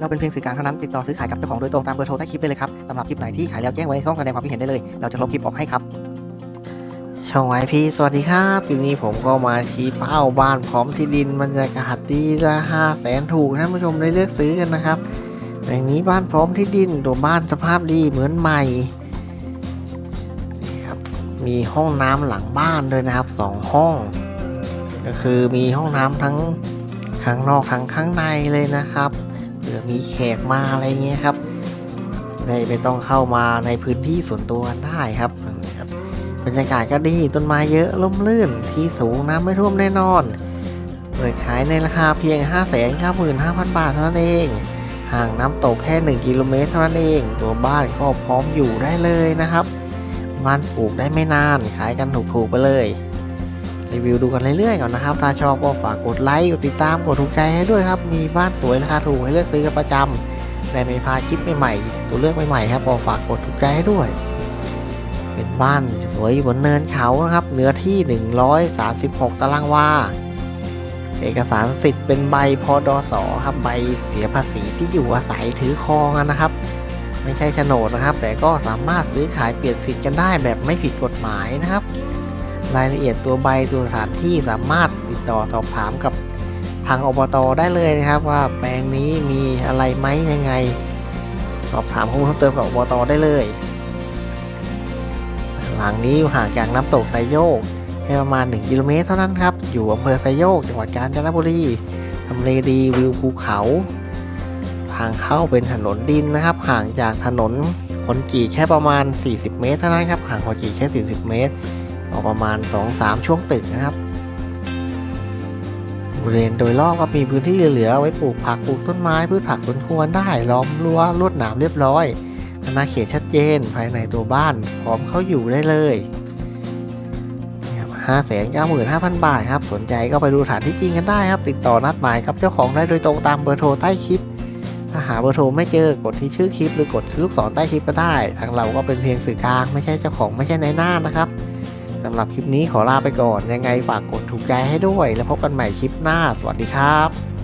เราเป็นเพียงสื่อกลางเท่านั้นติดต่อซื้อขายกับเจ้าของโดยตรงตามเบอร์โทรใต้คลิปได้เลยครับสำหรับคลิปไหนที่ขายแล้วแจ้งไว้ในช่องแสดงความคิดเห็นได้เลย เราจะลบคลิปออกให้ครับช่องไวพีสวัสดีครับคลิปนี้ผมก็มาชี้เป้าบ้านพร้อมที่ดินบรรยากาศดีราคาแสนถูกท่านผู้ชมได้เลือกซื้อกันนะครับแห่งนี้บ้านพร้อมที่ดินตัวบ้านสภาพดีเหมือนใหม่นี่ครับมีห้องน้ำหลังบ้านด้วยนะครับสองห้อง ก็คือมีห้องน้ำทั้งข้างนอกทั้งข้างในเลยนะครับ ผื่อมีแขกมาอะไรเงี้ยครับ ได้ไม่ต้องเข้ามาในพื้นที่ส่วนตัวได้ครับนะครับบรรยากาศก็ดีต้นไม้เยอะล่มลื่นที่สูงน้ำไม่ท่วมแน่นอน เปิดขายในราคาเพียง 5 9 5 0 0 0 บาทเท่านั้นเองห่างน้ำตกแค่ 1 กิโลเมตรเท่านั้นเอง ตัวบ้านก็พร้อมอยู่ได้เลยนะครับ บ้านปลูกได้ไม่นานขายกันถูกๆไปเลย รีวิวดูกันเรื่อยๆก่อนนะครับ ถ้าชอบก็ฝากกดไลค์กดติดตามกดถูกใจให้ด้วยครับ มีบ้านสวยราคาถูกให้เลือกซื้อกันประจำและมีพาคลิปใหม่ๆตัวเลือกใหม่ๆครับก็ฝากกดถูกใจให้ด้วย เป็นบ้านสวยอยู่บนเนินเขานะครับ เนื้อที่ 136 ตารางวาเอกสารสิทธิ์เป็นใบพอดอสอครับใบเสียภาษีที่อยู่อาศัยถือครองนะครับ ไม่ใช่โฉนดนะครับ แต่ก็สามารถซื้อขายเปลี่ยนสิทธิ์กันได้แบบไม่ผิดกฎหมายนะครับ รายละเอียดตัวใบตัวสถานที่สามารถติดต่อสอบถามกับทางอบตได้เลยนะครับว่าแปลงนี้มีอะไรไหมยังไง สอบถามข้อมูลเพิ่มเติมกับอบตได้เลย หลังนี้อยู่ห่างจากน้ำตกไซโยกแค่ประมาณ 1 กิโลเมตรเท่านั้นครับ อยู่อำเภอไซโยกจังหวัดกาญจนบุรีทำเลดีวิวภูเขา ทางเข้าเป็นถนนดินนะครับ ห่างจากถนนคอนกีแค่ประมาณ 40 เมตรเท่านั้นครับห่างคอนกีแค่ 40 เมตร กประมาณ 2-3 ช่วงตึกนะครับบริเวณโดยรอบก็มีพื้นที่เหลือๆไว้ปลูกผักปลูกต้นไม้พืชผักสวนครัวได้ล้อมรั้วลวดหนามเรียบร้อยอาณาเขตชัดเจนภายในตัวบ้านพร้อมเข้าอยู่ได้เลยห้าแสนเก้าหมื่นห้าพันบาทครับ สนใจก็ไปดูสถานที่จริงกันได้ครับ ติดต่อนัดหมายกับเจ้าของได้โดยตรงตามเบอร์โทรใต้คลิป ถ้าหาเบอร์โทรไม่เจอกดที่ชื่อคลิป หรือกดลูกศรใต้คลิปก็ได้ ทางเราก็เป็นเพียงสื่อกลางไม่ใช่เจ้าของไม่ใช่นายหน้านะครับ สำหรับคลิปนี้ขอลาไปก่อน ยังไงฝากกดถูกใจให้ด้วย แล้วพบกันใหม่คลิปหน้า สวัสดีครับ